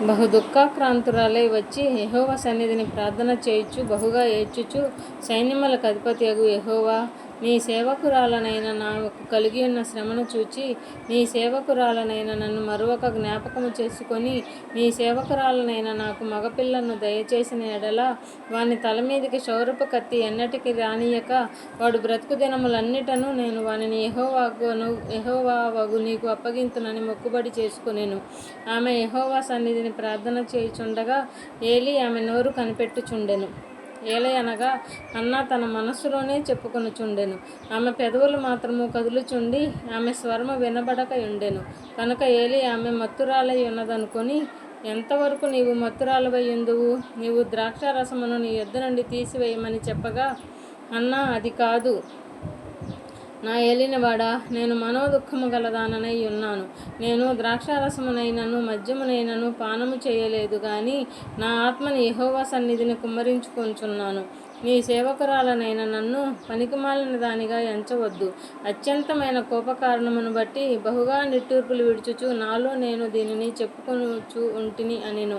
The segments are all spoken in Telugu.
బహు దుఃఖాక్రాంతురాలై వచ్చి యెహోవా సన్నిధిని ప్రార్థన చేయుచు బహుగా ఏడ్చుచు సైన్యములకు అధిపతియగు యహోవా నీ సేవకురాలనైన నాకు కలిగి ఉన్న శ్రమను చూచి నీ సేవకురాలనైన నన్ను మరొక జ్ఞాపకము చేసుకొని నీ సేవకురాలనైన నాకు మగపిల్లను దయచేసిన ఎడల వాని తల మీదకి శౌరపు కత్తి ఎన్నటికి రానియక వాడు బ్రతుకు దినములన్నిటను నేను వానిని యహోవాగును యహోవాగు నీకు అప్పగింతునని మొక్కుబడి చేసుకునేను. ఆమె యహోవా సన్నిధిని ప్రార్థన చేయుచుండగా ఏలి ఆమె నోరు కనిపెట్టుచుండెను. ఏలయనగా అన్న తన మనస్సులోనే చెప్పుకొనుచుండెను. ఆమె పెదవులు మాత్రము కదులుచుండి ఆమె స్వరము వినబడక ఉండెను కనుక ఏలి ఆమె మత్తురాలై ఉన్నదనుకొని ఎంతవరకు నీవు మత్తురాలవై ఉందువు నీవు ద్రాక్షారసమును నీ యొద్ద నుండి తీసివేయమని చెప్పగా అన్నా అది కాదు. నా ఏలినవాడా నేను మనోదుఖము గలదాననై ఉన్నాను. నేను ద్రాక్షారసమునైనను మద్యమునైనను పానము చేయలేదు కానీ నా ఆత్మని యహోవా సన్నిధిని కుమ్మరించుకొంచున్నాను. మీ సేవకురాలనైన నన్ను పనికిమాలిన దానిగా ఎంచవద్దు. అత్యంతమైన కోపకారణమును బట్టి బహుగా నిట్టూర్పులు విడుచుచు నాలో నేను దీనిని చెప్పుకొనుచు ఉంటిని అనిను.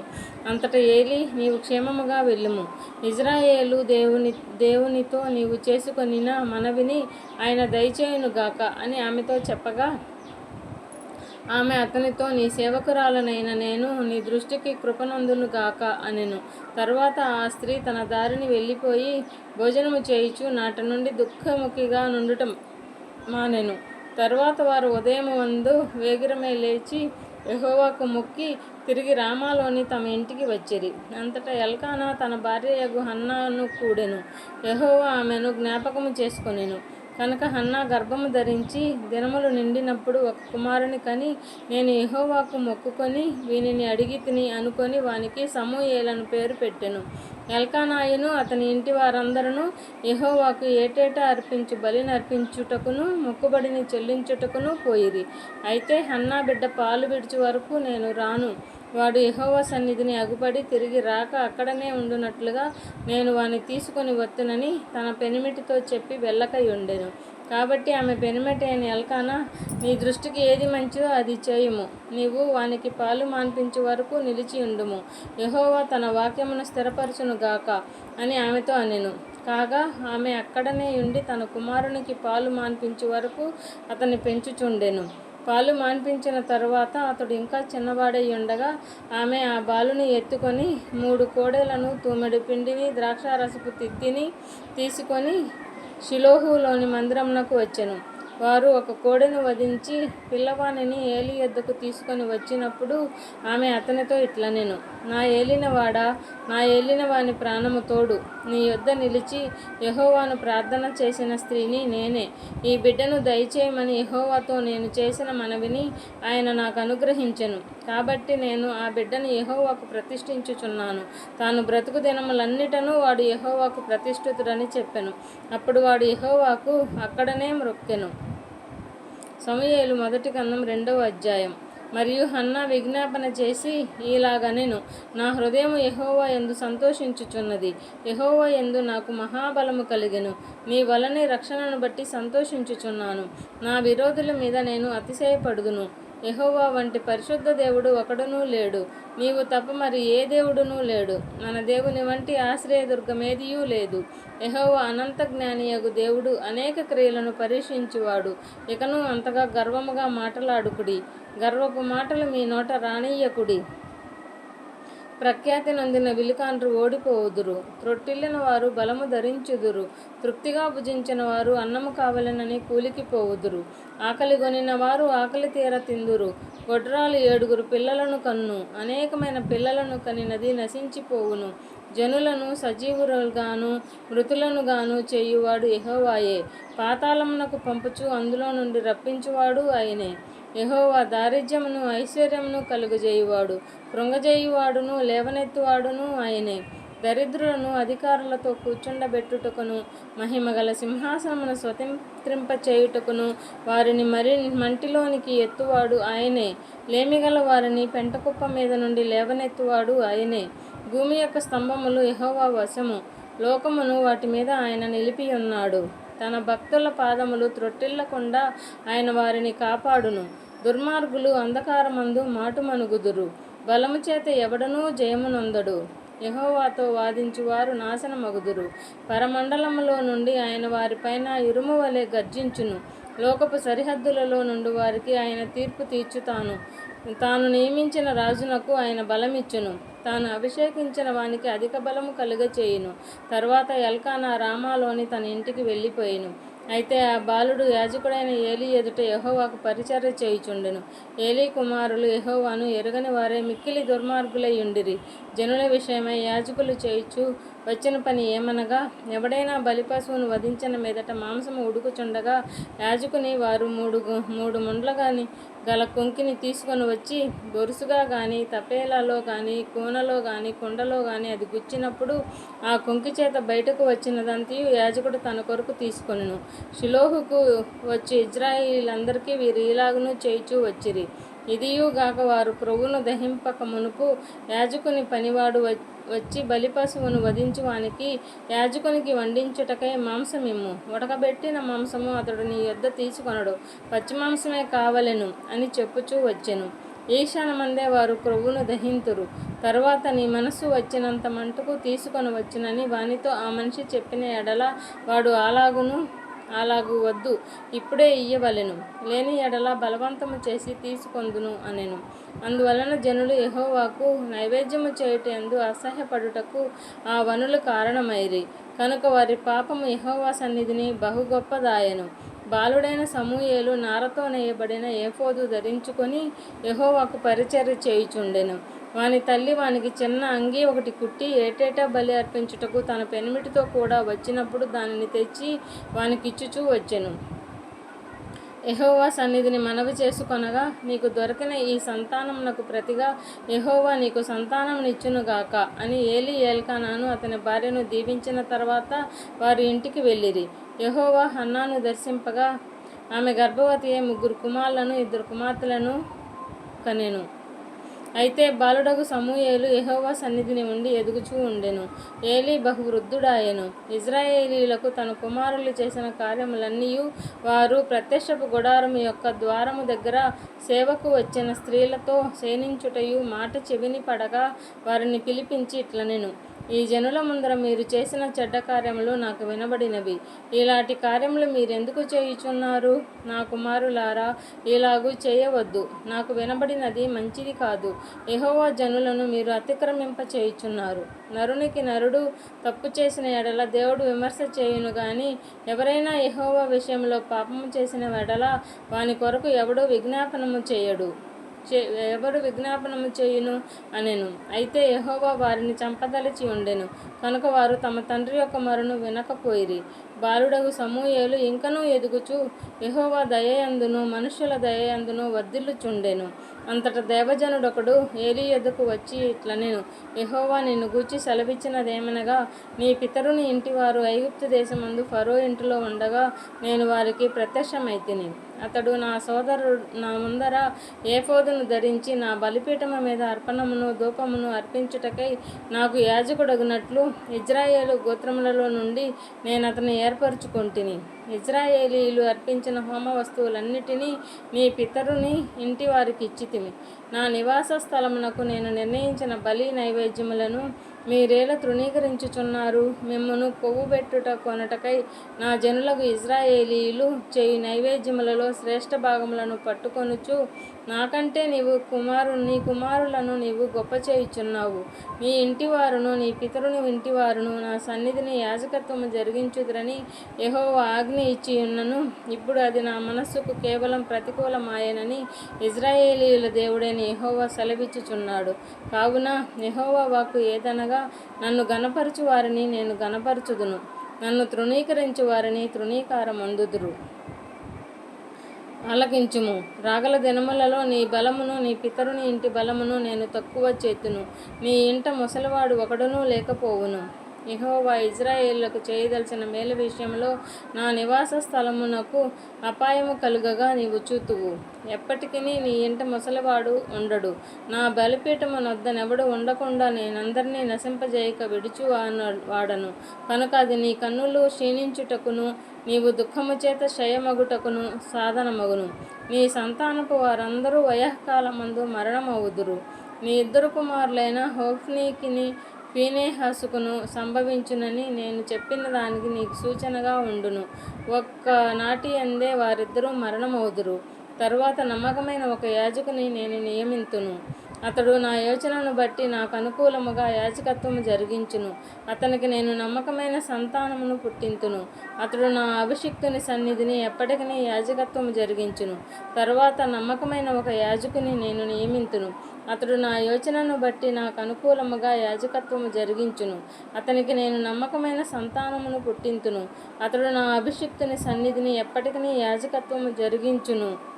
అంతట ఏలి నీవు క్షేమముగా వెళ్ళుము. ఇజ్రాయేలు దేవుని దేవునితో నీవు చేసుకొనిన మనవిని ఆయన దయచేయునుగాక అని ఆమెతో చెప్పగా ఆమె అతనితో నీ సేవకురాలనైన నేను నీ దృష్టికి కృపనందును గాక అనెను. తర్వాత ఆ స్త్రీ తన దారిని వెళ్ళిపోయి భోజనము చేయుచు నాటి నుండి దుఃఖముఖిగా నుండటం మానెను. తర్వాత వారు ఉదయం వందు వేగిరమే లేచి యహోవాకు మొక్కి తిరిగి రామాలోని తమ ఇంటికి వచ్చిరి. అంతటా ఎల్కానా తన భార్యయగు హన్నాను కూడెను. యహోవా ఆమెను జ్ఞాపకము చేసుకొనెను. కనుక హన్నా గర్భము ధరించి దినములు నిండినప్పుడు ఒక కుమారుని కని నేను ఎహోవాకు మొక్కుకొని వీనిని అడిగి తిని అనుకొని వానికి సమూయేలను పేరు పెట్టెను. ఎల్కానాయును అతని ఇంటి వారందరూ ఎహోవాకు ఏటేటా అర్పించు బలిని అర్పించుటకును మొక్కుబడిని చెల్లించుటకును పోయిరి. అయితే హన్నా బిడ్డ పాలు విడిచి వరకు నేను రాను. వాడు యహోవా సన్నిధిని అగుపడి తిరిగి రాక అక్కడనే ఉండునట్లుగా నేను వాని తీసుకొని వత్తునని తన పెనిమిటితో చెప్పి వెళ్ళకై ఉండెను. కాబట్టి ఆమె పెనిమిటి అయిన ఎల్కానా నీ దృష్టికి ఏది మంచిదో అది చేయుము. నీవు వానికి పాలు మాన్పించే వరకు నిలిచి ఉండుము. యహోవా తన వాక్యమును స్థిరపరచును గాక అని ఆమెతో అనెను. కాగా ఆమె అక్కడనే ఉండి తన కుమారునికి పాలు మాన్పించే వరకు అతన్ని పెంచుచుండెను. పాలు మాన్పించిన తరువాత అతడు ఇంకా చిన్నవాడై ఉండగా ఆమె ఆ బాలుని ఎత్తుకొని మూడు కోడెలను తూమెడు పిండిని ద్రాక్షారసపు తిత్తిని తీసుకొని షిలోహులోని మందిరమునకు వచ్చెను. వారు ఒక కోడెను వధించి పిల్లవానిని ఏలి యొద్దకు తీసుకొని వచ్చినప్పుడు ఆమె అతనితో ఇట్లనెను నా ఏలినవాడా నా ఏలినవాని ప్రాణము తోడు. నీ యొద్ద నిలిచి యహోవాను ప్రార్థన చేసిన స్త్రీని నేనే. ఈ బిడ్డను దయచేయమని యహోవాతో నేను చేసిన మనవిని ఆయన నాకు అనుగ్రహించెను. కాబట్టి నేను ఆ బిడ్డను యహోవాకు ప్రతిష్ఠించుచున్నాను. తాను బ్రతుకు దినములన్నిటను వాడు యహోవాకు ప్రతిష్ఠితుడని చెప్పాను. అప్పుడు వాడు యహోవాకు అక్కడనే మ్రొక్కెను సమయలు మొదటి కన్నం రెండవ అధ్యాయం. మరియు హన్న విజ్ఞాపన చేసి ఇలాగనెను నా హృదయం యహోవా ఎందు సంతోషించుచున్నది. యహోవా ఎందు నాకు మహాబలము కలిగెను. నీ వలనే రక్షణను బట్టి సంతోషించుచున్నాను. నా విరోధుల మీద నేను అతిశయపడుదును. ఎహోవా వంటి పరిశుద్ధ దేవుడు ఒకడునూ లేడు. నీవు తప్ప మరి ఏ దేవుడునూ లేడు. మన దేవుని వంటి ఆశ్రయదుర్గమేదియూ లేదు. ఎహోవా అనంత జ్ఞానియగు దేవుడు అనేక క్రియలను పరీక్షించువాడు. ఇకను అంతగా గర్వముగా మాటలాడుకుడి. గర్వపు మాటలు మీ నోట రానియ్యకుడి. ప్రఖ్యాతి నొందిన విలుకాండ్రు ఓడిపోవుదురు. త్రొట్టిల్లిన వారు బలము ధరించుదురు. తృప్తిగా భుజించిన వారు అన్నము కావలనని కూలికి పోవుదురు. ఆకలి గొనిన వారు ఆకలి తీర తిందురు. గొడ్రాలు ఏడుగురు పిల్లలను కన్ను. అనేకమైన పిల్లలను కనినది నశించిపోవును. జనులను సజీవులుగాను మృతులను గాను చేయువాడు ఎహోవాయే పాతాళమునకు పంపుచు అందులో నుండి రప్పించువాడు ఆయనే. యహోవా దారిద్ర్యమును ఐశ్వర్యమును కలుగజేయువాడు. కృంగజేయువాడును లేవనెత్తువాడును ఆయనే. దరిద్రులను అధికారులతో కూర్చుండబెట్టుటకును మహిమగల సింహాసనమును స్వతంత్రింపచేయుటకును వారిని మరి మంటిలోనికి ఎత్తువాడు ఆయనే. లేమిగల వారిని పెంటకుప్ప మీద నుండి లేవనెత్తువాడు ఆయనే. భూమి యొక్క స్తంభములు యహోవా వశము. లోకమును వాటి మీద ఆయన నిలిపి ఉన్నాడు. తన భక్తుల పాదములు త్రొట్టిల్లకుండా ఆయన వారిని కాపాడును. దుర్మార్గులు అంధకారమందు మాటుమనుగుదురు. బలము చేత ఎవడనూ జయమునొందడు. యెహోవాతో వాదించువారు నాశనమగుదురు. పరమండలములో నుండి ఆయన వారిపైన ఇరుము వలె గర్జించును. లోకపు సరిహద్దులలో నుండి వారికి ఆయన తీర్పు తీర్చుతాను. తాను నియమించిన రాజునకు ఆయన బలమిచ్చును. తాను అభిషేకించిన వానికి అధిక బలము కలుగచేయును. తర్వాత ఎల్కానా రామాలోని తన ఇంటికి వెళ్ళిపోయిను. అయితే ఆ బాలుడు యాజకుడైన ఏలి ఎదుట యహోవాకు పరిచర్య చేయుచుండెను. ఏలీ కుమారులు యహోవాను ఎరగని వారే మిక్కిలి దుర్మార్గులై ఉండిరి. జనుల విషయమై యాజకులు చేయుచు వచ్చిన పని ఏమనగా ఎవడైనా బలిపశువును వధించిన మీదట మాంసము ఉడుకుచుండగా యాజకుని వారు మూడు గు- మూడు ముండ్ల గాని గల కొంకిని తీసుకొని వచ్చి బొరుసుగా కానీ తపేలాలో కానీ కూనలో కానీ కుండలో కానీ అది గుచ్చినప్పుడు ఆ కొంకి చేత బయటకు వచ్చినదంతయు యాజకుడు తన కొరకు తీసుకొను షిలోహుకు వచ్చి ఇజ్రాయిలందరికీ వీరు ఇలాగను చేయిచూ వచ్చిరి. ఇదియుగాక వారు ప్రభువును దహింపక మునుపు యాజకుని పనివాడు వచ్చి బలిపశువును వధించు వానికి యాజకునికి వండించుటకై మాంసమిమ్ము. ఉడకబెట్టిన మాంసము అతడు నీ యొద్ద తీసుకొనడు. పచ్చి మాంసమే కావలెను అని చెప్పుచూ వచ్చెను. ఈ క్షణమందే వారు ప్రభువును దహింతురు. తర్వాత నీ మనస్సు వచ్చినంత మంటకు తీసుకొని వచ్చునని వానితో ఆ మనిషి చెప్పిన ఎడల వాడు అలాగును అలాగు వద్దు. ఇప్పుడే ఇయ్యవలెను. లేని ఎడల బలవంతము చేసి తీసుకొందును అనెను. అందువలన జనులు యహోవాకు నైవేద్యము చేయుటందు అసహ్యపడుటకు ఆ వనులు కారణమైరి. కనుక వారి పాపము యహోవా సన్నిధిని బహు గొప్పదాయను బాలుడైన సమూయేలు నారతో నేయబడిన ఏఫోదు ధరించుకొని యహోవాకు పరిచర్య చేయుచుండెను. వాని తల్లి వానికి చిన్న అంగీ ఒకటి కుట్టి ఏటేటా బలి అర్పించుటకు తన పెనిమిటితో కూడా వచ్చినప్పుడు దానిని తెచ్చి వానికిచ్చుచూ వచ్చెను. ఎహోవా సన్నిధిని మనవి చేసుకొనగా నీకు దొరికిన ఈ సంతానమునకు ప్రతిగా ఎహోవా నీకు సంతానమునిచ్చునుగాక అని ఏలి ఏల్కానాను అతని భార్యను దీవించిన తర్వాత వారి ఇంటికి వెళ్ళిరి. యహోవా హన్నాను దర్శింపగా ఆమె గర్భవతి ముగ్గురు కుమారులను ఇద్దరు కుమార్తెలను కనెను. అయితే బాలుడగు సమూయేలు యహోవా సన్నిధిని ఉండి ఎదుగుచూ ఉండెను. ఏలీ బహువృద్ధుడాయెను. ఇజ్రాయేలీలకు తన కుమారులు చేసిన కార్యములన్నీ వారు ప్రత్యక్షపు గుడారము యొక్క ద్వారము దగ్గర సేవకు వచ్చిన స్త్రీలతో సేనించుటయు మాట చెవిని పడగా వారిని పిలిపించి ఇట్లనెను. ఈ జనుల ముందర మీరు చేసిన చెడ్డ కార్యములు నాకు వినబడినవి. ఇలాంటి కార్యములు మీరెందుకు చేయుచున్నారు? నా కుమారులారా ఇలాగూ చేయవద్దు. నాకు వినబడినది మంచిది కాదు. ఎహోవా జనులను మీరు అతిక్రమింప చేయుచున్నారు. నరునికి నరుడు తప్పు చేసిన ఎడల దేవుడు విమర్శ చేయును గాని ఎవరైనా ఎహోవా విషయంలో పాపము చేసిన ఎడల వాని కొరకు ఎవడూ విజ్ఞాపనము చేయడు. ఎవరు విజ్ఞాపనము చేయును అనెను. అయితే యహోవా వారిని చంపదలిచి ఉండెను. కనుక వారు తమ తండ్రి యొక్క మరును వినకపోయిరి. బాలుడగు సమూయేలు ఇంకనూ ఎదుగుచు యహోవా దయయందును మనుష్యుల దయయందును వర్ధిల్లుచుండెను. అంతట దేవజనుడొకడు ఏలి ఎదుకు వచ్చి ఇట్లనెను యహోవా నిన్ను గూర్చి సెలవిచ్చినదేమనగా నీ పితరుని ఇంటివారు ఐగుప్తు దేశమందు ఫరో ఇంటిలో ఉండగా నేను వారికి ప్రత్యక్షమైతిని. అతడు నా సోదరుడు నా ముందర ఏఫోదును ధరించి నా బలిపీఠము మీద అర్పణమును ధూపమును అర్పించుటకై నాకు యాజకుడగినట్లు ఇజ్రాయేలు గోత్రములలో నుండి నేను అతని ఏర్పరచుకొంటిని ఇజ్రాయేలీలు అర్పించిన హోమ వస్తువులన్నిటినీ మీ పితరుని ఇంటి వారికి ఇచ్చితిమి నా నివాస స్థలమునకు నేను నిర్ణయించిన బలి నైవేద్యములను మీరేలా తృణీకరించుచున్నారు. మిమ్మను కొవ్వు పెట్టుట కొనటకై నా జనులకు ఇజ్రాయేలీలు చేయి నైవేద్యములలో శ్రేష్ఠ భాగములను పట్టుకొనుచు నాకంటే నీవు కుమారు నీ కుమారులను నీవు గొప్ప చేయుచున్నావు. నీ ఇంటివారును నీ పితరుని ఇంటివారును నా సన్నిధిని యాజకత్వము జరిగించుదురని యహో ఆజ్ఞ ఇచ్చి ఉన్నను. ఇప్పుడు అది నా మనస్సుకు కేవలం ప్రతికూలమాయనని ఇజ్రాయేలీల దేవుడైన యహోవా సెలవిచ్చుచున్నాడు. కావున యహోవా వాక్కు ఏదనగా నన్ను గనపరచు వారిని నేను గనపరచుదును నన్ను తృణీకరించు వారిని తృణీకారమందుదురు. ఆలకించుము. రాగల దినములలో నీ బలమును నీ పితరుని ఇంటి బలమును నేను తక్కువ చేతును. నీ ఇంట ముసలివాడు ఒకడునూ లేకపోవును. యెహోవా ఇజ్రాయేళ్ళకు చేయదలిచిన మేలు విషయంలో నా నివాస స్థలమునకు అపాయము కలుగగా నీవు చూతువు. ఎప్పటికీ నీ ఇంట ముసలివాడు ఉండడు. నా బలిపీఠమునొద్దనెవడు ఉండకుండా నేనందరినీ నశింపజేయక విడుచువాన వాడను కనుక అది నీ కన్నులు క్షీణించుటకును నీవు దుఃఖము చేత క్షయమగుటకును సాధనమగును. నీ సంతానపు వారందరూ వయఃకాలమందు మరణమవుదురు. నీ ఇద్దరు కుమారులైన హోఫ్నీకిని ఫీనేహసుకును సంభవించునని నేను చెప్పిన దానికి నీకు సూచనగా ఉండును. ఒక్క నాటి అందే వారిద్దరూ మరణమవుదురు. తరువాత నమ్మకమైన ఒక యాజకుని నేను నియమింతును. అతడు నా యోచనను బట్టి నాకు అనుకూలముగా యాజకత్వము జరిగించును. అతనికి నేను నమ్మకమైన సంతానమును పుట్టింతును. అతడు నా అభిషిక్తుని సన్నిధిని ఎప్పటికీ యాజకత్వము జరిగించును. తర్వాత నమ్మకమైన ఒక యాజకుని నేను నియమింతును. అతడు నా యోచనను బట్టి నాకు అనుకూలముగా యాజకత్వము జరిగించును. అతనికి నేను నమ్మకమైన సంతానమును పుట్టింతును. అతడు నా అభిషిక్తుని సన్నిధిని ఎప్పటికీ యాజకత్వము జరిగించును.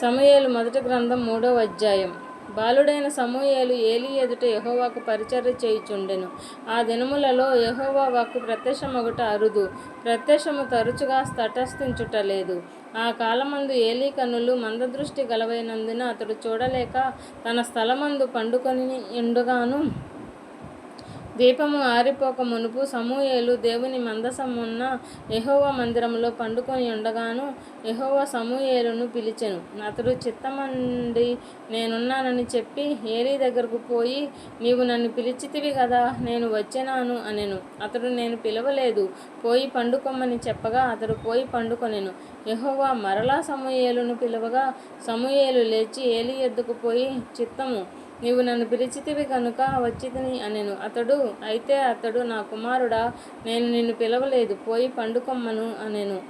సమూయేలు మొదటి గ్రంథం మూడవ అధ్యాయం. బాలుడైన సమూయేలు ఏలి ఎదుట యహోవాకు పరిచర్య చేయుచుండెను. ఆ దినములలో యహోవా వాక్కు ప్రత్యక్షమొగట అరుదు. ప్రత్యక్షము తరచుగా తటస్థించుట లేదు ఆ కాలమందు ఏలీ కన్నులు మందదృష్టి గలవైనందున అతడు చూడలేక తన స్థలమందు పండుకొని ఎండుగాను దీపము ఆరిపోక మునుపు సమూయేలు దేవుని మందసమున్న యహోవ మందిరంలో పండుకొని ఉండగాను యహోవ సమూయేలును పిలిచెను. అతడు చిత్తమండి నేనున్నానని చెప్పి ఏరీ దగ్గరకు పోయి నీవు నన్ను పిలిచితివి కదా నేను వచ్చేనాను అనెను. అతడు నేను పిలవలేదు పోయి పండుకొమ్మని చెప్పగా అతడు పోయి పండుకొనెను. యహోవా మరలా సమూయేలును పిలవగా సమూయేలు లేచి ఏలి ఎద్దుకు పోయి చిత్తము నీవు నన్ను పిలిచితివి కనుక వచ్చితిని అనెను. అతడు అయితే అతడు నా కుమారుడా నేను నిన్ను పిలవలేదు. పోయి పండుకొమ్మను అనెను.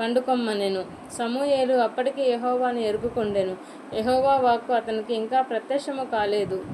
పండుకొమ్మనెను. సమూయేలు అప్పటికి యహోవాను ఎరుగుకొండెను. యహోవా వాక్కు అతనికి ఇంకా ప్రత్యక్షము కాలేదు.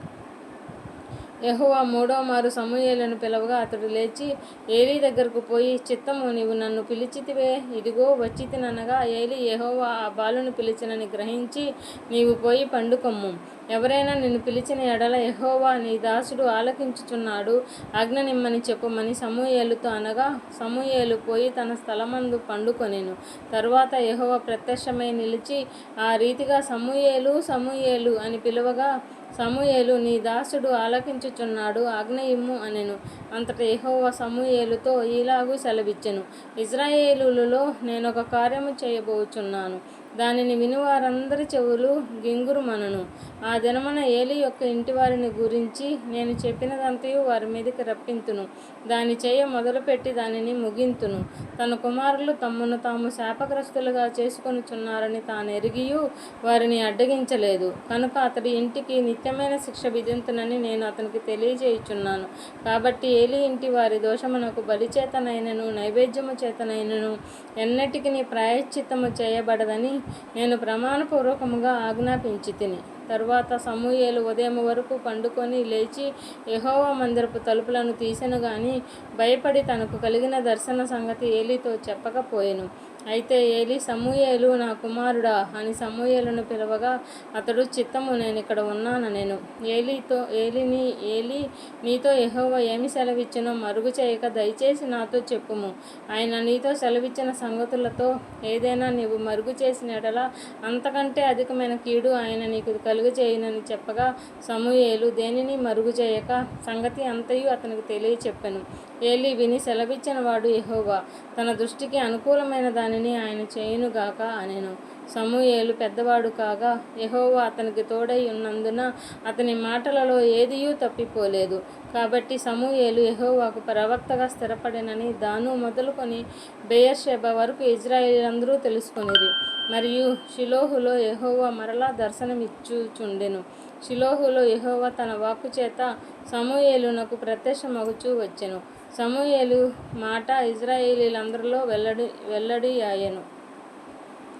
యహోవా మూడో మారు సమూయేలను పిలవగా అతడు లేచి ఏలీ దగ్గరకు పోయి చిత్తము నీవు నన్ను పిలిచితివే ఇదిగో వచ్చితిననగా ఏలి యహోవా ఆ బాలును పిలిచినని గ్రహించి నీవు పోయి పండుకొమ్ము. ఎవరైనా నిన్ను పిలిచిన ఎడల యెహోవా నీ దాసుడు ఆలకించుచున్నాడు. ఆజ్ఞ నిమ్మని చెప్పుమని సమూయేలుతో అనగా సమూయేలు పోయి తన స్థలమందు పండుకొనెను. తరువాత యహోవా ప్రత్యక్షమై నిలిచి ఆ రీతిగా సమూయేలు సమూయేలు అని పిలువగా సమూయేలు నీ దాసుడు ఆలకించుచున్నాడు ఆగ్నేయము అనెను. అంతట యెహోవా సమూయేలుతో ఈలాగు సెలవిచ్చెను. ఇజ్రాయేలులలో నేను ఒక కార్యము చేయబోచున్నాను. దానిని విని వారందరి చెవులు గింగురుమనను. ఆ దినమున ఏలి యొక్క ఇంటి వారిని గురించి నేను చెప్పినదంతయు వారి మీదకి రప్పింతును. దాని చేయ మొదలుపెట్టి దానిని ముగింతును. తన కుమారులు తమ్మును తాము శాపగ్రస్తులుగా చేసుకొనుచున్నారని తాను ఎరిగియు వారిని అడ్డగించలేదు. కనుక అతడి ఇంటికి నిత్యమైన శిక్ష విధింతునని నేను అతనికి తెలియజేయుచున్నాను. కాబట్టి ఏలి ఇంటి వారి దోషమునకు బలిచేతనైనను నైవేద్యము చేతనైనను ఎన్నటికి నీ ప్రాయశ్చిత్తము చేయబడదని నేను ప్రమాణపూర్వకముగా ఆజ్ఞాపించి తిని తర్వాత సమూయేలు ఉదయం వరకు పండుకొని లేచి యహోవా మందిరపు తలుపులను తీసెను గాని భయపడి తనకు కలిగిన దర్శన సంగతి ఏలీతో చెప్పకపోయెను. అయితే ఏలి సమూయేలు నా కుమారుడా అని సమూయేలును పిలవగా అతడు చిత్తము నేను ఇక్కడ ఉన్నాను నేను ఏలితో ఏలిని ఏలి నీతో ఎహోవ ఏమి సెలవిచ్చినో మరుగు చేయక దయచేసి నాతో చెప్పుము. ఆయన నీతో సెలవిచ్చిన సంగతులతో ఏదైనా నీవు మరుగు చేసిన ఎడల అంతకంటే అధికమైన కీడు ఆయన నీకు కలుగ చేయనని చెప్పగా సమూయేలు దేనిని మరుగు చేయక? సంగతి అంతయు అతనికి తెలియచెప్పెను. ఏలి విని సెలవిచ్చిన వాడు ఎహోవా తన దృష్టికి అనుకూలమైన దానిని ఆయన చేయునుగాక అనెను. సమూయేలు పెద్దవాడు కాగా ఎహోవా అతనికి తోడై ఉన్నందున అతని మాటలలో ఏదియూ తప్పిపోలేదు. కాబట్టి సమూయేలు ఎహోవాకు ప్రవక్తగా స్థిరపడినని దాను మొదలుకొని బెయర్షెబ వరకు ఇజ్రాయేలందరూ తెలుసుకొనిరి. మరియు షిలోహులో యహోవా మరలా దర్శనమిచ్చుచుండెను. షిలోహులో యహోవా తన వాక్కు చేత సమూయేలునకు ప్రత్యక్షమగుచూ వచ్చెను. సమూయేలు మాట ఇజ్రాయేలీలందరిలో వెల్లడి వెల్లడి అయ్యను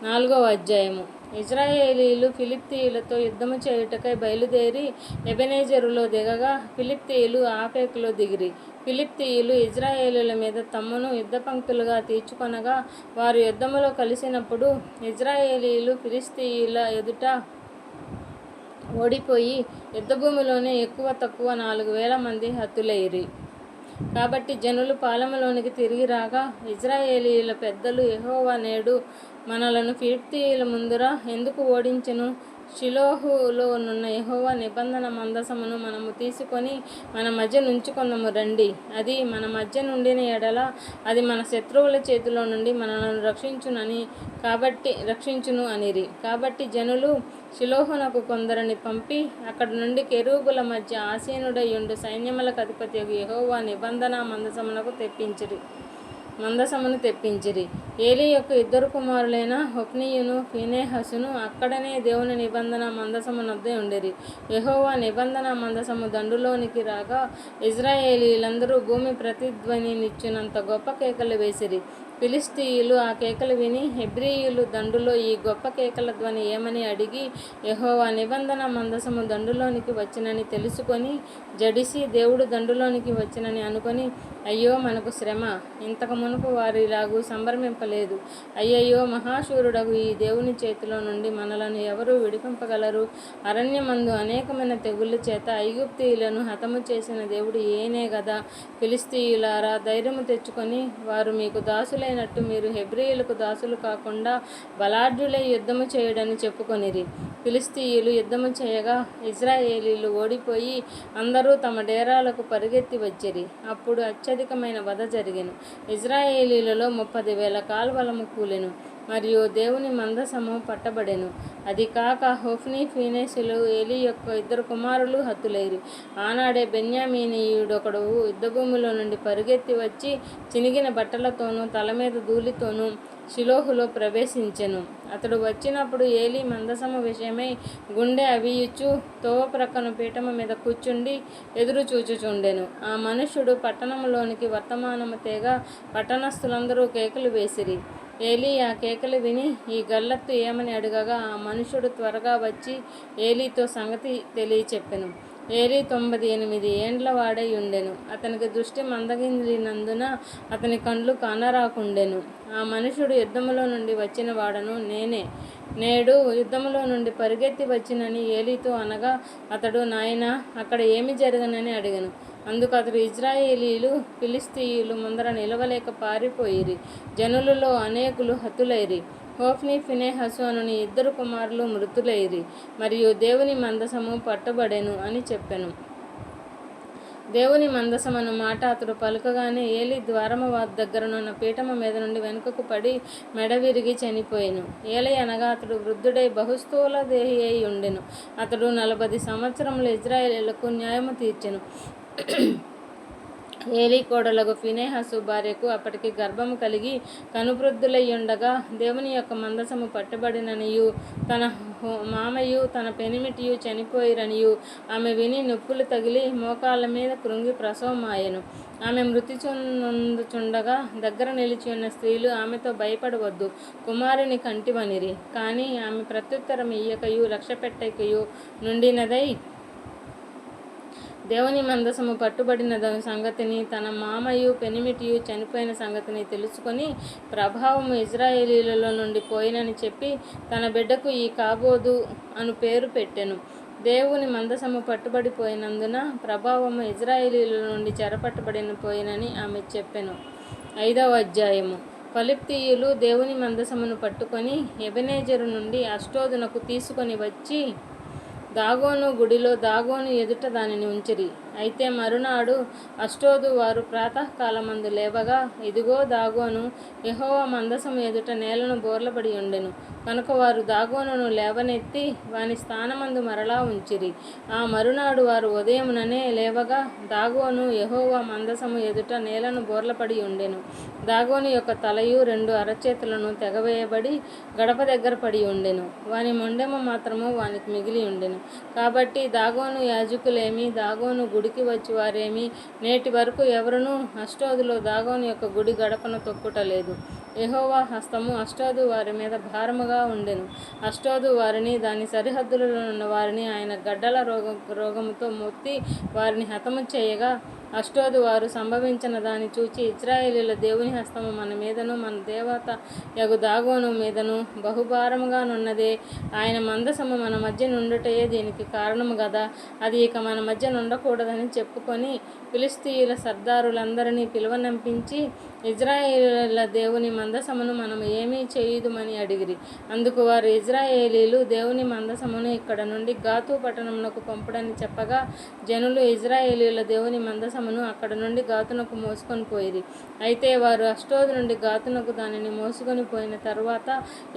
నాలుగవ అధ్యాయము. ఇజ్రాయేలీలు ఫిలిప్తీయులతో యుద్ధము చేయుటకై బయలుదేరి ఎబెనేజరులో దిగగా ఫిలిప్తీయులు ఆఫేకులో దిగిరి. ఫిలిప్తీయులు ఇజ్రాయేలుల మీద తమ్మును యుద్ధ పంక్తులుగా తీర్చుకొనగా వారు యుద్ధములో కలిసినప్పుడు ఇజ్రాయేలీలు ఫిలిస్తీయుల ఎదుట ఓడిపోయి యుద్ధభూమిలోనే ఎక్కువ తక్కువ నాలుగు వేల మంది హతులైరి కాబట్టి జనులు పాలెములోనికి తిరిగి రాగా ఇజ్రాయేలీల పెద్దలు ఎహోవా నేడు మనలను ఫిలిప్తీయుల ముందర ఎందుకు ఓడించెను? షిలోహులో నున్న యెహోవా నిబంధన మందసమును మనము తీసుకొని మన మధ్య నుంచుకొందము రండి. అది మన మధ్య నుండిన ఎడల అది మన శత్రువుల చేతిలో నుండి మనలను రక్షించునని కాబట్టి రక్షించును అనిరి. కాబట్టి జనులు శిలోహునకు కొందరిని పంపి అక్కడి నుండి కెరూబుల మధ్య ఆసీనుడై ఉండు సైన్యములకు అధిపతి యహోవా నిబంధన మందసమునకు తెప్పించిరి. మందసమును తెప్పించిరి. ఏలి యొక్క ఇద్దరు కుమారులైన హొప్నీయును ఫినేహసును అక్కడనే దేవుని నిబంధన మందసమునద్దే ఉండేరి. యహోవా నిబంధన మందసము దండులోనికి రాగా ఇజ్రాయేలీలందరూ భూమి ప్రతిధ్వనినిచ్చినంత గొప్ప కేకలు వేసిరి. ఫిలిస్తీయులు ఆ కేకలు విని హెబ్రీయులు దండులో ఈ గొప్ప కేకల ధ్వని ఏమని అడిగి యహోవా నిబంధన మందసము దండులోనికి వచ్చినని తెలుసుకొని జడిసి దేవుడు దండులోనికి వచ్చినని అనుకొని అయ్యో మనకు శ్రమ. ఇంతకు మునుపు వారిలాగు సంభ్రమింపలేదు. అయ్యయ్యో మహాశూరుడగు ఈ దేవుని చేతిలో నుండి మనలను ఎవరు విడిపింపగలరు? అరణ్యమందు అనేకమైన తెగుళ్ళ చేత ఐగుప్తీయులను హతము చేసిన దేవుడు ఏనే గదా? ఫిలిస్తీయులారా ధైర్యము తెచ్చుకొని వారు మీకు దాసులైనట్టు మీరు హెబ్రియులకు దాసులు కాకుండా బలాఢ్యులై యుద్ధము చేయడని చెప్పుకొనిరి. ఫిలిస్తీయులు యుద్ధము చేయగా ఇజ్రాయేలీలు ఓడిపోయి అందరూ తమ డేరాలకు పరిగెత్తి వచ్చిరి. అప్పుడు అచ్చ అత్యధికమైన వధ జరిగెను. ఇజ్రాయేలీలలో ముప్పది వేల కాల్వలము కూలెను మరియు దేవుని మందసము పట్టబడెను. అది కాక హోఫ్నీ ఫీనేసులు ఏలి యొక్క ఇద్దరు కుమారులు హతులైరి ఆనాడే బెన్యామీనీయుడొకడు యుద్ధభూమిలో నుండి పరుగెత్తి వచ్చి చినిగిన బట్టలతోనూ తల మీద ధూళితోనూ షిలోహులో ప్రవేశించెను. అతడు వచ్చినప్పుడు ఏలి మందసము విషయమై గుండె అవియుచ్చు తోవ ప్రక్కన పీఠము మీద కూర్చుండి ఎదురు చూచుచుండెను. ఆ మనుష్యుడు పట్టణంలోనికి వర్తమానము తేగా పట్టణస్థులందరూ కేకలు వేసిరి. ఏలీ ఆ కేకలు విని ఈ గల్లత్తు ఏమని అడగగా ఆ మనుషుడు త్వరగా వచ్చి ఏలీతో సంగతి తెలియచెప్పెను. ఏలీ తొంభై ఎనిమిది ఏండ్ల వాడై ఉండెను. అతనికి దృష్టి మందగించినందున అతని కండ్లు కానరాకుండెను. ఆ మనుషుడు యుద్ధములో నుండి వచ్చిన వాడను నేనే. నేడు యుద్ధములో నుండి పరిగెత్తి వచ్చినని ఏలీతో అనగా అతడు నాయన అక్కడ ఏమి జరగనని అడిగను. అందుకు అతడు ఇజ్రాయేలీలు ఫిలిస్తీయులు ముందర నిలవలేక పారిపోయిరి. జనులలో అనేకులు హతులైరి. హోఫ్ని ఫినేహసు అనుని ఇద్దరు కుమారులు మృతులైరి మరియు దేవుని మందసము పట్టబడెను అని చెప్పెను. దేవుని మందసమను మాట అతడు పలుకగానే ఏలి ద్వారము దగ్గరనున్న పీఠము మీద నుండి వెనుకకు పడి మెడ విరిగి చనిపోయాను. ఏలి అనగా అతడు వృద్ధుడై బహుస్థూల దేహి అయి ఉండెను. అతడు నలభై సంవత్సరములు ఇజ్రాయేలీలకు న్యాయము తీర్చెను. ఏలీ కోడలకు ఫినేహసు భార్యకు అప్పటికి గర్భము కలిగి కనువృద్ధులయ్యుండగా దేవుని యొక్క మందసము పట్టుబడిననియు తన హో- మామయు తన పెనిమిటియు చనిపోయిరనియు ఆమె విని నొప్పులు తగిలి మోకాళ్ళ మీద కృంగి ప్రసవమాయెను. ఆమె మృతి చెందుచుండగా దగ్గర నిలిచి ఉన్న స్త్రీలు ఆమెతో భయపడవద్దు కుమారుని కంటివనిరి. కానీ ఆమె ప్రత్యుత్తరం ఇయ్యకయు లక్ష్య పెట్టకయు నుండినదై దేవుని మందసము పట్టుబడిన సంగతిని తన మామయు పెనిమిటియు చనిపోయిన సంగతిని తెలుసుకొని ప్రభావము ఇజ్రాయేలీలలో నుండి పోయినని చెప్పి తన బిడ్డకు ఈ కాబోదు అను పేరు పెట్టెను. దేవుని మందసము పట్టుబడిపోయినందున ప్రభావము ఇజ్రాయేలీల నుండి చెరపట్టబడిన పోయినని ఆమె చెప్పెను. ఐదవ అధ్యాయము. ఫలిప్తీయులు దేవుని మందసమును పట్టుకొని ఎబెనేజరు నుండి అష్టోదునకు తీసుకొని వచ్చి దాగోను గుడిలో దాగోను ఎదుట దానిని ఉంచిరి. అయితే మరునాడు అష్టోదు వారు ప్రాతకాలమందు లేవగా ఇదిగో దాగోను యహోవ మందసము ఎదుట నేలను బోర్లపడి ఉండెను. కనుక వారు దాగోనును లేవనెత్తి వాని స్థానమందు మరలా ఉంచిరి. ఆ మరునాడు వారు ఉదయముననే లేవగా దాగోను యెహోవా మందసము ఎదుట నేలను బోర్లపడి ఉండెను. దాగోను యొక్క తలయు రెండు అరచేతులను తెగవేయబడి గడప దగ్గర పడి ఉండెను. వాని మొండెము మాత్రము వానికి మిగిలి ఉండెను. కాబట్టి దాగోను యాజకులేమి దాగోను గుడికి వచ్చి వారేమి నేటి వరకు ఎవరునూ అష్టోదులో దాగోని యొక్క గుడి గడపను తొక్కుటలేదు. యహోవా హస్తము అష్టోదు వారి మీద భారముగా ఉండెను. అష్టోదు వారిని దాని సరిహద్దులలో ఉన్న వారిని ఆయన గడ్డల రోగ రోగముతో మొత్తి వారిని హతము చేయగా అష్టోది వారు సంభవించిన దాన్ని చూచి ఇజ్రాయేలీల దేవుని హస్తము మన మీదను మన దేవత యగు దాగోను మీదను బహుభారముగానున్నదే. ఆయన మందసము మన మధ్య నుండుటయే దీనికి కారణము కదా అది ఇక మన మధ్య నుండకూడదని చెప్పుకొని ఫిలిస్తీయుల సర్దారులందరినీ పిలువనంపించి ఇజ్రాయేలీల దేవుని మందసమును మనం ఏమీ చేయుదుమని అడిగిరి. అందుకు వారు ఇజ్రాయేలీలు దేవుని మందసమును ఇక్కడ నుండి గాతు పట్టణమునకు పంపుడని చెప్పగా జనులు ఇజ్రాయేలీల దేవుని మందసము మందసమును అక్కడ నుండి గాతునకు మోసుకొని పోయిరి. అయితే వారు అష్టోది నుండి గాతునకు దానిని మోసుకొని పోయిన తర్వాత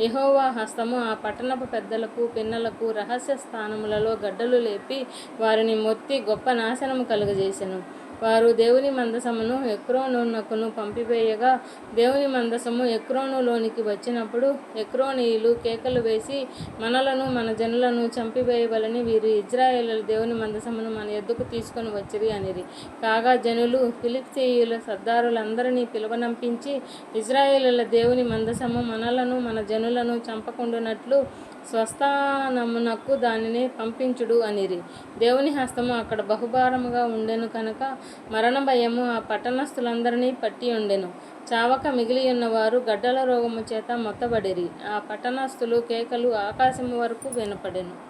యహోవా హస్తము ఆ పట్టణపు పెద్దలకు పిన్నలకు రహస్య స్థానములలో గడ్డలు లేపి వారిని మొత్తి గొప్ప నాశనము కలుగజేసెను. వారు దేవుని మందసమును ఎక్రోనునకును పంపివేయగా దేవుని మందసము ఎక్రోనులోనికి వచ్చినప్పుడు ఎక్రోనీయులు కేకలు వేసి మనలను మన జనులను చంపివేయవలని వీరు ఇజ్రాయేల్ దేవుని మందసమును మన ఎద్దుకు తీసుకొని వచ్చిరి అనిరి. కాగా జనులు ఫిలిప్సీయుల సర్దారులందరినీ పిలువనంపించి ఇజ్రాయేలుల దేవుని మందసము మనలను మన జనులను చంపకుండునట్లు స్వస్థానమునకు దానిని పంపించుడు అనిరి. దేవుని హస్తము అక్కడ బహుభారముగా ఉండెను కనుక మరణ భయము ఆ పట్టణస్థులందరినీ పట్టి ఉండెను. చావక మిగిలి ఉన్నవారు గడ్డల రోగము చేత మొత్తబడిరి. ఆ పట్టణస్థులు కేకలు ఆకాశము వరకు వినపడెను.